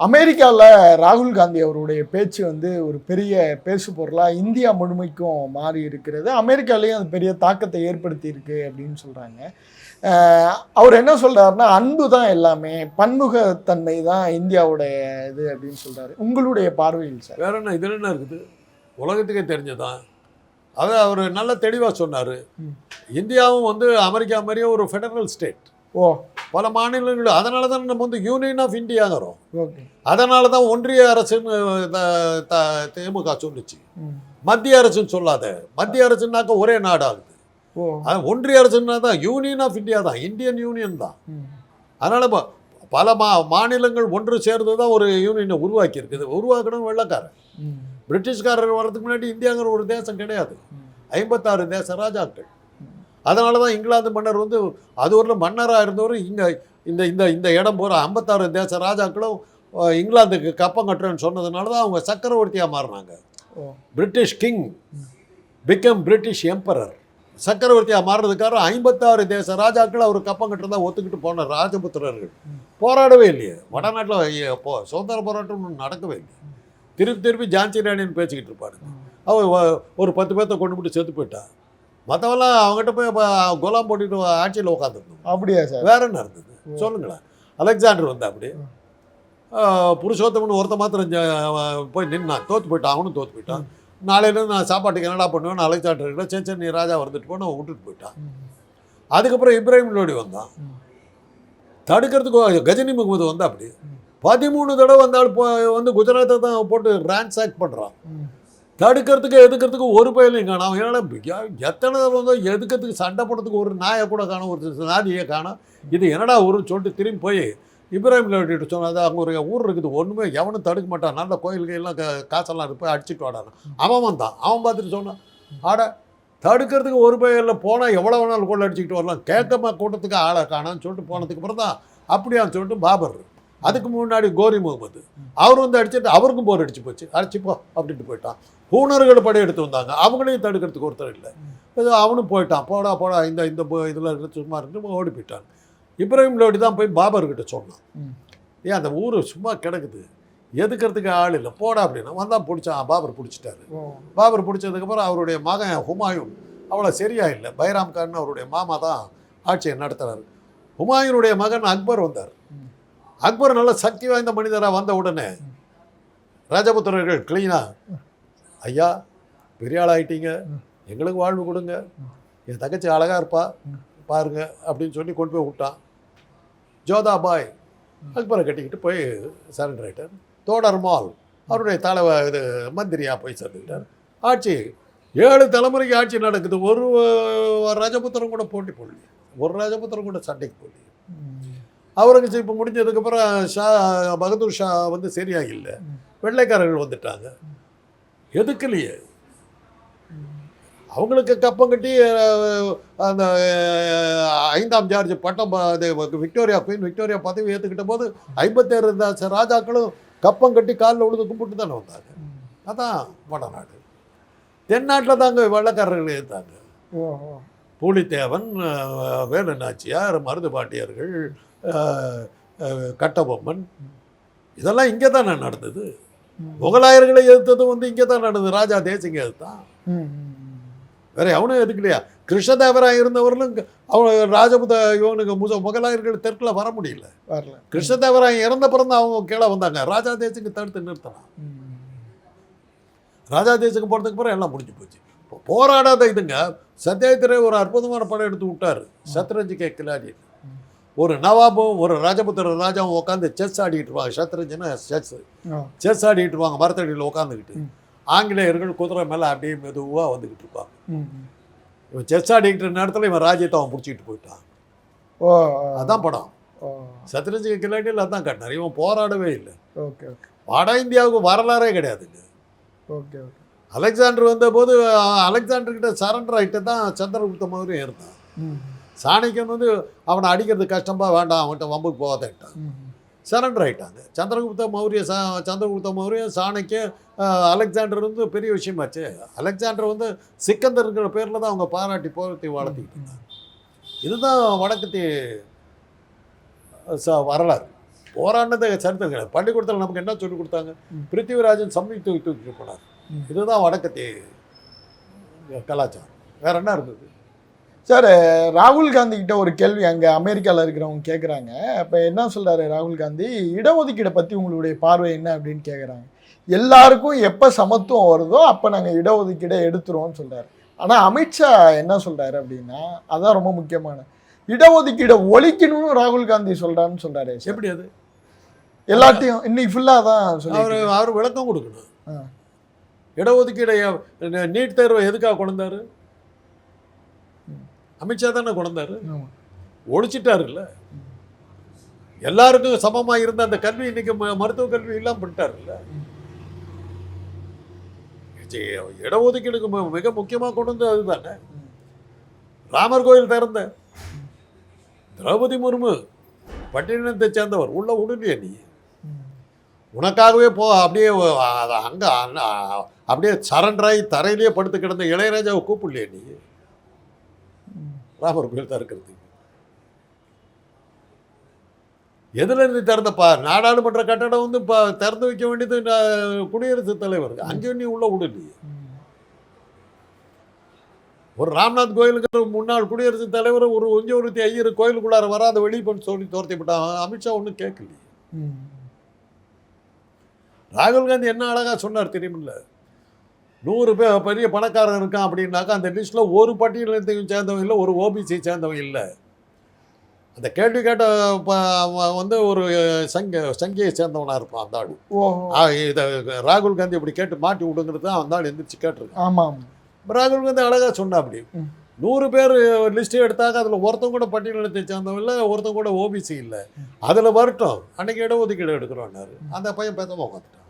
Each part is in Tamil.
அமெரிக்காவில் ராகுல் காந்தி அவருடைய பேச்சு வந்து ஒரு பெரிய பேசு பொருளாக இந்தியா முழுமைக்கும் மாறி இருக்கிறது. அமெரிக்காலேயும் அது பெரிய தாக்கத்தை ஏற்படுத்தி இருக்கு அப்படின்னு சொல்கிறாங்க அவர் என்ன சொல்றாருன்னா அன்பு தான் எல்லாமே பன்முகத்தன்மை தான் இந்தியாவுடைய இது அப்படின்னு சொல்றாரு. உங்களுடைய பார்வையில் சார். வேற என்ன இதில் என்ன இருக்குது? உலகத்துக்கே தெரிஞ்சதான் அதை அவர் நல்ல தெளிவாக சொன்னார். இந்தியாவும் வந்து அமெரிக்கா மாதிரியே ஒரு ஃபெடரல் ஸ்டேட் ஓ. பல மாநிலங்கள் அதனால தான் நம்ம வந்து யூனியன் ஆஃப் இந்தியாங்கிறோம் அதனால தான் ஒன்றிய அரசுன்னு திமுக சொல்லுச்சு மத்திய அரசுன்னு சொல்லாத. மத்திய அரசுனாக்க ஒரே நாடாகுது ஒன்றிய அரசுன்னா தான் யூனியன் ஆஃப் இந்தியா தான். இந்தியன் யூனியன் தான். அதனால் பல மா மாநிலங்கள் ஒன்று சேர்ந்து தான் ஒரு யூனியனை உருவாக்கி இருக்குது உருவாக்கணும் வெள்ளக்காரன். பிரிட்டிஷ்காரர் வர்றதுக்கு முன்னாடி இந்தியாங்கிற ஒரு தேசம் கிடையாது. ஐம்பத்தாறு தேச ராஜாக்கள். அதனால தான் இங்கிலாந்து மன்னர் வந்து அது ஒரு மன்னராக இருந்தவர். இங்கே இந்த இந்த இந்த இடம் பூரா ஐம்பத்தாறு தேச ராஜாக்களும் இங்கிலாந்துக்கு கப்பம் கட்டுறேன்னு சொன்னதுனால தான் அவங்க சக்கரவர்த்தியாக மாறினாங்க. British king become British emperor சக்கரவர்த்தியாக மாறுறதுக்காக ஐம்பத்தாறு தேச ராஜாக்கள் அவர் கப்பம் கட்டுறதா ஒத்துக்கிட்டு போன ராஜபுத்திரர்கள். போராடவே இல்லையே. வடநாட்டில் போ சுதந்திர போராட்டம் நடக்கவே இல்லை திருப்பி திருப்பி ஜான்சி ராணின்னு பேசிக்கிட்டு இருப்பாருங்க அவ வ- ஒரு பத்து பேர்த்த கொண்டு போட்டு செத்து போயிட்டா. மற்றவெல்லாம் அவங்ககிட்ட போய் குலாம் போட்டுட்டு ஆட்சியில் உட்காந்துருந்தோம் அப்படியா சார்? வேற என்ன இருந்தது? சொல்லுங்களேன். அலெக்சாண்டர் வந்தா அப்படி புருஷோத்தமன் ஒருத்த மாத்திரம் போய் நின்னான் தோத்து போயிட்டான் அவனும் தோத்து போயிட்டான். நாளையிலேருந்து நான் சாப்பாட்டுக்கு என்னடா பண்ணுவேன் அலெக்சாண்டர் சரி நீ ராஜா வந்துட்டு போன விட்டுட்டு போயிட்டான். அதுக்கப்புறம் இப்ராஹிம் லோடி வந்தான். தடுக்கிறதுக்கு கஜினி முகமது வந்தா அப்படி பதிமூணு தடவை வந்தாலும் வந்து குஜராத்தை தான் போட்டு ரேன்சாக் பண்ணுறான் தடுக்கிறதுக்கு எதுக்கிறதுக்கு ஒரு பயிலையும் காணும் ஏன்னா எத்தனை வந்து எதுக்கிறதுக்கு சண்டை போடுறதுக்கு ஒரு நாயை கூட காணும் ஒரு நாதியை காணும். இது என்னடா ஊருன்னு சொல்லிட்டு திரும்பி போய் இப்ராஹிம் லோட்டிட்டு சொன்னது அங்கே ஒரு ஊர் இருக்குது ஒன்றுமே எவனும் தடுக்க மாட்டான். நல்ல கோயிலுக்கு எல்லாம் காசெல்லாம் இருக்கு போய் அடிச்சுட்டு வாடான் அவன் வந்தான். அவன் பார்த்துட்டு சொன்னான் ஆட தடுக்கிறதுக்கு ஒரு பயிரில் போனால் எவ்வளோ வேணாலும் கொள்ள அடிச்சுக்கிட்டு வரலாம்? கேட்கமா கூட்டத்துக்கு ஆளை காணான்னு சொல்லிட்டு போனதுக்கு அப்புறம் தான் அப்படியான்னு சொல்லிட்டு பாபர் அதுக்கு முன்னாடி கோரி முகமது. அவர் வந்து அடிச்சுட்டு அவருக்கும் போர் அடிச்சு போச்சு. அடிச்சுப்போ அப்படின்ட்டு போயிட்டான். ஹூனர்கள் படையெடுத்து வந்தாங்க. அவங்களையும் தடுக்கிறதுக்கு ஒருத்தர் இல்லை. ஏதோ அவனும் போயிட்டான். போடா போடா இந்த இந்த இதில் இருந்து சும்மா இருந்து ஓடி போயிட்டான். இப்ராஹிம் லோடி தான் போய் பாபர்கிட்ட சொன்னான். ஏன் அந்த ஊர் சும்மா கிடக்குது. எதுக்கிறதுக்கு ஆள் இல்லை. போடா அப்படின்னா வந்தான் பிடிச்சான். பாபர் பிடிச்சிட்டாரு. பாபர் பிடிச்சதுக்கப்புறம் அவருடைய மகன் ஹுமாயூன் அவ்வளோ சரியா இல்லை. பைராம் கான் அவருடைய மாமா தான் ஆட்சியை நடத்துறாரு. ஹுமாயூனுடைய மகன் அக்பர் வந்தார். அக்பர் நல்ல சக்தி வாய்ந்த மனிதராக வந்த உடனே ராஜபுத்திரர்கள் கிளீனா ஐயா பெரிய ஆளாயிட்டீங்க எங்களுக்கு வாழ்வு கொடுங்க. என் தங்கச்சி அழகாக இருப்பா. பாருங்க அப்படின்னு சொல்லி கொண்டு போய் விட்டான். ஜோதா பாய் அக்பரை கட்டிக்கிட்டு போய் சரண்டர் ஆகிட்டார் தோடர் மால் அவருடைய தலைவ இது மந்திரியாக போய் சேர்ந்துக்கிட்டார். ஆட்சி ஏழு தலைமுறைக்கு ஆட்சி நடக்குது. ஒரு ராஜபுத்திரம் கூட போட்டி போடலையே. ஒரு ராஜபுத்திரம் கூட சண்டைக்கு போடலையே. அவுரங்கசீப் இப்போ முடிஞ்சதுக்கப்புறம் ஷா பகதூர் ஷா வந்து சரியா இல்லை வெள்ளைக்காரர்கள் வந்துட்டாங்க. எதுக்கலையே? அவங்களுக்கு கப்பம் கட்டி அந்த ஐந்தாம் ஜார்ஜ் பட்டம் விக்டோரியா குயின் விக்டோரியா பதவி ஏற்றுக்கிட்ட போது ஐம்பத்தேழு ராஜ- ராஜாக்களும் கப்பம் கட்டி காலில் விழுந்து கும்பிட்டு தானே வந்தாங்க. அதான் வடநாடு. தென்னாட்டில் தாங்க வெள்ளைக்காரர்கள் இருந்தாங்க. பூலித்தேவன் வேலு நாச்சியார் மருது பாட்டியர்கள் கட்டபொம்மன். இதெல்லாம் இங்கே தானே நடந்தது. முகலாயர்களை எதிர்த்ததும் வந்து இங்கே தான் நடந்தது. ராஜா தேசிங்க ம். வேற எவனும் எதுக்கலையா? கிருஷ்ணதேவராய இருந்தவர்களும் அவங்க ராஜபுத இவனுக்கு முத முகலாயர்கள் தெற்குல வர முடியல. வரல. கிருஷ்ணதேவராயன் இறந்த பிறந்து அவங்க கீழே வந்தாங்க. ராஜா தேசிக்கு தடுத்து நிறுத்தலாம். ராஜா தேசத்துக்கு போகிறதுக்கு அப்புறம் எல்லாம் முடிஞ்சு போச்சு. இப்போ போராடாத இதுங்க. சத்யாத்திரே ஒரு அற்புதமான படம் எடுத்து விட்டாரு. சத்ரஞ்சி கே. கிலாடி ஒரு நவாபும் ஒரு ராஜபுத்திர ராஜாவும் உட்காந்து செஸ் ஆடிட்டு இருப்பாங்க. சத்ரஞ்சினா செஸ். செஸ் ஆடிட்டு இருப்பாங்க மரத்தடியில் உட்காந்துக்கிட்டு. ஆங்கிலேயர்கள் குதிரை மேலே அப்படியே மெதுவாக வந்துக்கிட்டு இருப்பாங்க. இவன் செஸ் ஆடிக்கிட்டு நேரத்தில் இவன் ராஜ்யத்தை அவன் பிடிச்சிட்டு போயிட்டான். ஓ அதான் படம். சத்ரஞ்சி கிலாட்டியில் அதான் காட்டினார். இவன் போராடவே இல்லை. Okay okay. வட இந்தியாவுக்கு வரலாறே கிடையாதுங்க ஓகே ஓகே. அலெக்சாண்டர் வந்தபோது அஹ், அலெக்சாண்டர் கிட்ட சரண்டர் ஆகிட்டு தான் சந்திரகுப்த மௌரியம் இருந்தான் சாணக்கியன் வந்து அவனை அடிக்கிறது கஷ்டம்பா வேண்டாம் அவன்கிட்ட வம்புக்கு போகாதேன்ட்டான். சரண்டர் ஆயிட்டாங்க. சந்திரகுப்த மௌரிய சா சந்திரகுப்த மௌரிய சாணக்கிய அலெக்சாண்டர் வந்து பெரிய விஷயமாச்சு. அலெக்சாண்டர் வந்து சிக்கந்தர்ங்கிற பேரில் தான் அவங்க பாராட்டி போராட்டி வளர்த்திக்கிட்டு இருந்தாங்க. இதுதான் வடக்கத்தி ச வரலாறு. போராடினதை சரித்திரம் கிடையாது. பள்ளிக்கூடத்தில் நமக்கு என்ன சொல்லி கொடுத்தாங்க. பிருத்திவிராஜன் சம்மி தூக்கி தூக்கிட்டு போனார். இதுதான் வடக்கத்தி கலாச்சாரம். வேற என்ன இருந்தது? சார் ராகுல் காந்தி கிட்ட ஒரு கேள்வி அங்கே அமெரிக்காவில் இருக்கிறவங்க கேட்குறாங்க அப்போ என்ன சொல்றாரு ராகுல் காந்தி? இடஒதுக்கீடை பற்றி உங்களுடைய பார்வை என்ன அப்படின்னு கேட்குறாங்க எல்லாருக்கும் எப்போ சமத்துவம் வருதோ அப்போ நாங்கள் இடஒதுக்கீடை எடுத்துருவோம்னு சொல்றாரு. ஆனால் அமித்ஷா என்ன சொல்றாரு அப்படின்னா அதான் ரொம்ப முக்கியமான இடஒதுக்கீடை ஒழிக்கணும்னு ராகுல் காந்தி சொல்றான்னு சொல்றாரு. எப்படி அது? எல்லாத்தையும் இன்னைக்கு ஃபுல்லாக தான் அவர் அவர் விளக்கம் கொடுக்கணும். ஆ. இடஒதுக்கீடை நீட் தேர்வை எதுக்காக கொண்டாரு அமித்ஷா தானே கொண்டாரு ஒழிச்சிட்டாருல்ல எல்லாருக்கும் சமமா இருந்த அந்த கல்வி இன்னைக்கு மருத்துவ கல்வி இல்லாம பண்ணிட்டாருல்ல. இடஒதுக்கீடுக்கு மிக முக்கியமா கொண்டு வந்தது அதுதானே. ராமர் கோயில் திறந்த. திரௌபதி முர்மு பட்டினத்தை சேர்ந்தவர். உள்ள விடுலையே நீ. உனக்காகவே போ அப்படியே அங்க அப்படியே சரண்டராகி தரையிலேயே படுத்து கிடந்த இளையராஜாவை கூப்பிடலையே நீ. ராமர் கோயில் திறக்கிறதுக்கு எதுல இருந்து திறந்தப்பா? நாடாளுமன்ற கட்டடம் வந்து இப்போ திறந்து வைக்க வேண்டியது குடியரசுத் தலைவர். அங்கேயும் நீ உள்ள விடலையே. ஒரு ராம்நாத் கோயிலுக்கு முன்னாள் குடியரசுத் தலைவர் ஒரு ஒஞ்ச ஒருத்தி ஐயர் கோயிலுக்குள்ளார வராத வெளியே பண்ணி சொல்லி துரத்தி விட்டான் அமித்ஷா ஒன்றும் கேட்கலையே. ராகுல் காந்தி என்ன அழகா சொன்னார் தெரியுமில்ல? நூறு பேர் பெரிய பணக்காரன் இருக்கான் அப்படின்னாக்கா அந்த லிஸ்ட்ல ஒரு பட்டியலத்தையும் சேர்ந்தவன் இல்லை ஒரு ஓபிசி சேர்ந்தவன் இல்லை. அந்த கேள்வி கேட்ட வந்து ஒரு சங்க சங்கியை சேர்ந்தவனா இருப்பான் அந்த ஆள். இதை ராகுல் காந்தி இப்படி கேட்டு மாட்டி விடுங்கிறது தான் அந்த ஆள் எந்திரிச்சு கேட்டிருக்கான். ஆமாம். ராகுல் காந்தி அழகா சொன்னா அப்படி. நூறு பேர் லிஸ்ட் எடுத்தாக்க அதில் ஒருத்தன் கூட பட்டியலினத்தை சேர்ந்தவன் இல்லை ஒருத்தன் கூட ஓபிசி இல்லை. அதில் வரட்டும். அன்னைக்கு இடஒதுக்கீடு எடுக்கிறோன்னாரு அந்த பையன் பேசாம உட்காந்துட்டான்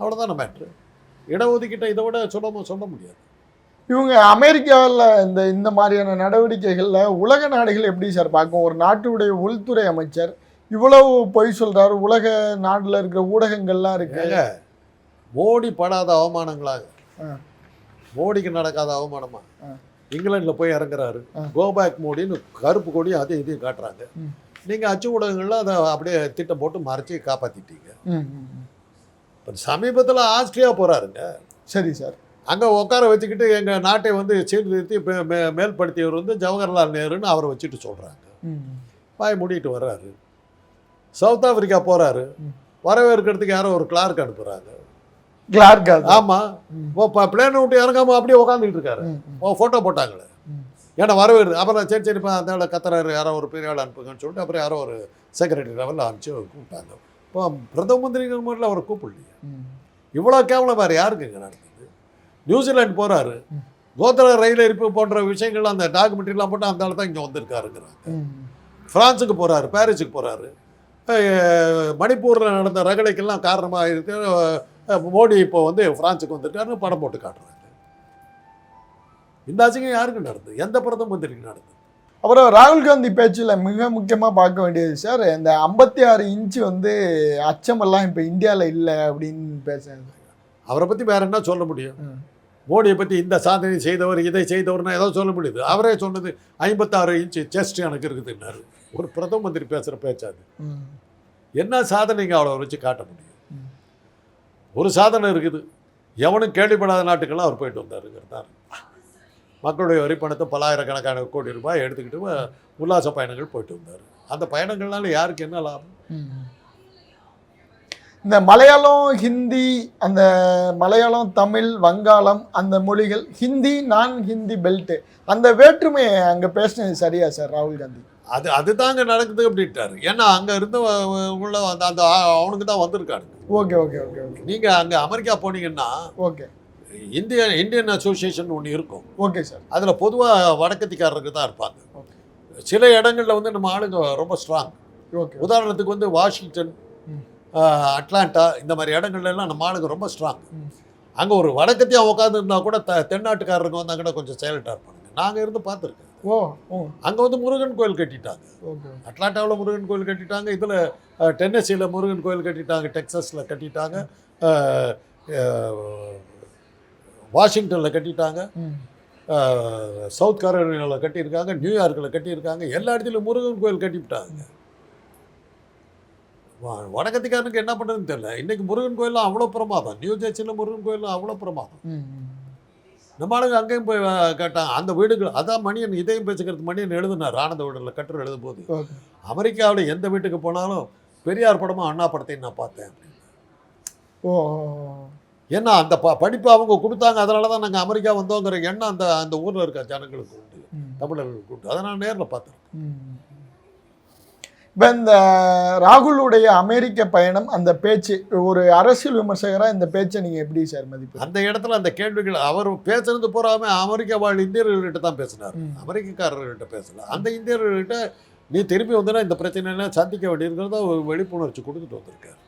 அவ்வளோதான மேட்ரு இடஒதுக்கீட்டை இதை விட சொல்ல சொல்ல முடியாது இவங்க அமெரிக்காவில் இந்த இந்த மாதிரியான நடவடிக்கைகளில் உலக நாடுகள் எப்படி சார் பார்க்கும் ஒரு நாட்டுடைய உள்துறை அமைச்சர் இவ்வளவு பொய் சொல்றாரு உலக நாட்டில் இருக்கிற ஊடகங்கள்லாம் இருக்கு மோடி படாத அவமானங்களாக. மோடிக்கு நடக்காத அவமானமா ஆ. இங்கிலாந்துல போய் இறங்குறாரு. கோபேக் மோடின்னு கருப்பு கொடி அதையும் இதையும் காட்டுறாங்க ம். நீங்க அச்சு ஊடகங்கள்ல அதை அப்படியே திட்டம் போட்டு மறைச்சி ம். இப்போ சமீபத்துல ஆஸ்திரியா போறாருங்க. சரி சார். அங்க உட்கார வச்சுக்கிட்டு எங்க நாட்டை வந்து சீர்திருத்தி மே- மேல்படுத்தியவர் வந்து ஜவஹர்லால் நேருன்னு அவரை வச்சுட்டு சொல்றாங்க. ம், வாய் மூடிட்டு வர்றாரு. சவுத் ஆப்பிரிக்கா போறாரு. ம். வரவேற்கிறதுக்கு யாரோ ஒரு கிளார்க் அனுப்புறாங்க. கிளார்க் அது ஆமா. ம். இப்போ பிளேனை விட்டு இறங்காம அப்படியே உட்காந்துட்டு இருக்காரு. ஓ ஃபோட்டோ போட்டாங்களே. ஏன்னா வரவேறு அப்புறம் சரி சரிப்பா அந்த கத்துறாரு. யாரோ ஒரு பெரிய ஆள் அனுப்புங்கன்னு சொல்லிட்டு அப்புறம் யாரோ ஒரு செக்ரட்டரி லெவலில் அனுப்பிச்சு கூப்பிட்டாங்க. இப்போ பிரதம மந்திரிங்கிற மாதிரில அவரை கூப்பிடலையே. இவ்வளோ கேவலம் வேறு யாருக்குங்க நடந்தது நியூசிலாந்து போகிறாரு ம். கோத்திர ரயில் எரிப்பு போன்ற விஷயங்கள் அந்த டாக்குமெண்ட்ரிலாம் போட்டு அந்த தான் இங்கே வந்திருக்காருங்கிறாங்க. ஃப்ரான்ஸுக்கு போகிறாரு பாரிஸுக்கு போகிறாரு மணிப்பூரில் நடந்த ரகளைக்கெல்லாம் காரணமாக இருக்கு. மோடி இப்போ வந்து ஃப்ரான்ஸுக்கு வந்துட்டாருன்னு படம் போட்டு காட்டுறாங்க இந்த அசிங்கம் யாருக்கு நடந்தது? எந்த பிரதம மந்திரிக்கு நடந்தது? அப்புறம் ராகுல் காந்தி பேச்சில் மிக முக்கியமாக பார்க்க வேண்டியது சார் இந்த ஐம்பத்தி ஆறு இன்ச்சு வந்து அச்சமெல்லாம் இப்போ இந்தியாவில் இல்லை அப்படின்னு பேசுறாங்க அவரை பற்றி வேற என்ன சொல்ல முடியும். மோடியை பற்றி இந்த சாதனை செய்தவர் இதை செய்தவர்னா ஏதோ சொல்ல முடியுது. அவரே சொன்னது ஐம்பத்தாறு இன்ச்சு செஸ்ட் எனக்கு இருக்குதுன்னாரு ஒரு பிரதம மந்திரி பேசுகிற பேச்சாது. என்ன சாதனைங்க அவ்வளோ வச்சு காட்ட முடியும். ஒரு சாதனை இருக்குது. எவனும் கேள்விப்படாத நாட்டுக்கெல்லாம் அவர் போயிட்டு வந்தாருங்கிறது தான் மக்களுடைய வரி பணத்தை பலாயிரக்கணக்கான கோடி ரூபாய் எடுத்துக்கிட்டு உல்லாச பயணங்கள் போயிட்டு வந்தார். அந்த பயணங்கள்னால யாருக்கு என்ன லாபம். இந்த மலையாளம் ஹிந்தி அந்த மலையாளம் தமிழ் வங்காளம் அந்த மொழிகள் ஹிந்தி நான் ஹிந்தி பெல்ட்டு அந்த வேற்றுமை அங்கே பேசினது சரியா சார் ராகுல் காந்தி? அது அதுதாங்க நடக்குது அப்படின்ட்டாரு. ஏன்னா அங்கே இருந்த உள்ள அந்த அந்த அவனுக்கு தான் வந்திருக்கானுங்க ஓகே ஓகே ஓகே ஓகே. நீங்கள் அங்கே அமெரிக்கா போனீங்கன்னா ஓகே. இந்திய இந்தியன் அசோசியேஷன் ஒன்று இருக்கும். Okay sir. அதில் பொதுவாக வடக்கத்திக்காரருக்கு தான் இருப்பாங்க. சில இடங்களில் வந்து நம்ம ஆளுங்க ரொம்ப ஸ்ட்ராங் ஓகே. உதாரணத்துக்கு வந்து வாஷிங்டன் அட்லாண்டா இந்த மாதிரி இடங்கள்ல எல்லாம் நம்ம ஆளுங்க ரொம்ப ஸ்ட்ராங். அங்கே ஒரு வடக்கத்தியா உட்காந்துருந்தா கூட த தென்னாட்டுக்காரருங்க வந்தாங்கன்னா கொஞ்சம் சைலண்டாக இருப்பாங்க. நாங்கள் இருந்து பார்த்துருக்கேன். ஓ ஓ. அங்கே வந்து முருகன் கோயில் கட்டிட்டாங்க. ஓகே. அட்லாண்டாவில் முருகன் கோயில் கட்டிட்டாங்க இதில் டென்னசியில் முருகன் கோயில் கட்டிட்டாங்க டெக்ஸஸில் கட்டிட்டாங்க வாஷிங்டனில் கட்டிட்டாங்க. சவுத் கரோலினாவில் கட்டியிருக்காங்க நியூயார்க்கில் கட்டியிருக்காங்க எல்லா இடத்துலையும் முருகன் கோயில் கட்டிவிட்டாங்க. வடக்கத்திக்காரனுக்கு என்ன பண்ணுறதுன்னு தெரியல. இன்னைக்கு முருகன் கோயிலும் அவ்வளோ பிரமாதம். நியூ ஜெர்சியில் முருகன் கோயிலும் அவ்வளோ பிரமாதம். நம்ம ஆளுங்க அங்கேயும் போய் கேட்டாங்க அந்த வீடுகள் அதான் மணியன் இதயம் பேசுகிறது மணியன் எழுதினார் ஆனந்த வீடில் கட்டுரை எழுதும் போது அமெரிக்காவில் எந்த வீட்டுக்கு போனாலும் பெரியார் படமும் அண்ணா படத்தையும் நான் பார்த்தேன் ஓ. ஏன்னா அந்த ப படிப்பு அவங்க கொடுத்தாங்க அதனால தான் நாங்கள் அமெரிக்கா வந்தோங்கிற எண்ணம் அந்த அந்த ஊரில் இருக்க ஜனங்களுக்கு உண்டு. தமிழர்களுக்கு உண்டு. அதை நான் நேரில் பார்த்தேன் இப்போ இந்த ராகுலுடைய அமெரிக்க பயணம் அந்த பேச்சு ஒரு அரசியல் விமர்சகராக இந்த பேச்சை நீங்கள் எப்படி சார் மதிப்பு அந்த இடத்துல அந்த கேள்விகள் அவர் பேசுறது பூராமே அமெரிக்கா வாழ் இந்தியர்கள்கிட்ட தான் பேசினார். அமெரிக்கக்காரர்கள்ட்ட பேசல. அந்த இந்தியர்கள்கிட்ட நீ திரும்பி வந்தனா இந்த பிரச்சனையெல்லாம் சந்திக்க வேண்டியிருக்கிறத ஒரு விழிப்புணர்ச்சி கொடுத்துட்டு வந்திருக்காரு.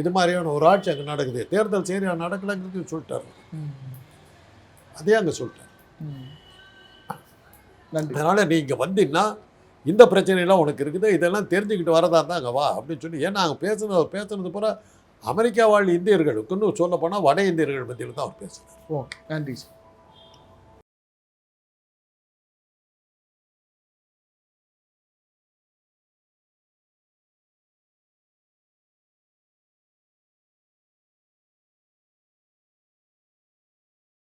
இது மாதிரியான ஒரு ஆட்சி அங்கே நடக்குது. தேர்தல் சரியா நடக்கலைங்கிறது சொல்லிட்டாரு. அதே அங்கே சொல்லிட்டார். அதனால் நீ இங்கே வந்தீங்கன்னா இந்த பிரச்சனையெல்லாம் உனக்கு இருக்குது. இதெல்லாம் தெரிஞ்சுக்கிட்டு வரதா இருந்தால் அங்கே வா அப்படின்னு சொல்லி ஏன்னா அங்கே பேசுனது அவர் பேசுனது பூரா அமெரிக்கா வாழ் இந்தியர்களுக்குன்னு சொல்ல போனால் வட இந்தியர்கள் மத்தியில் தான் அவர் பேசுனார் ஓ நன்றி சார்.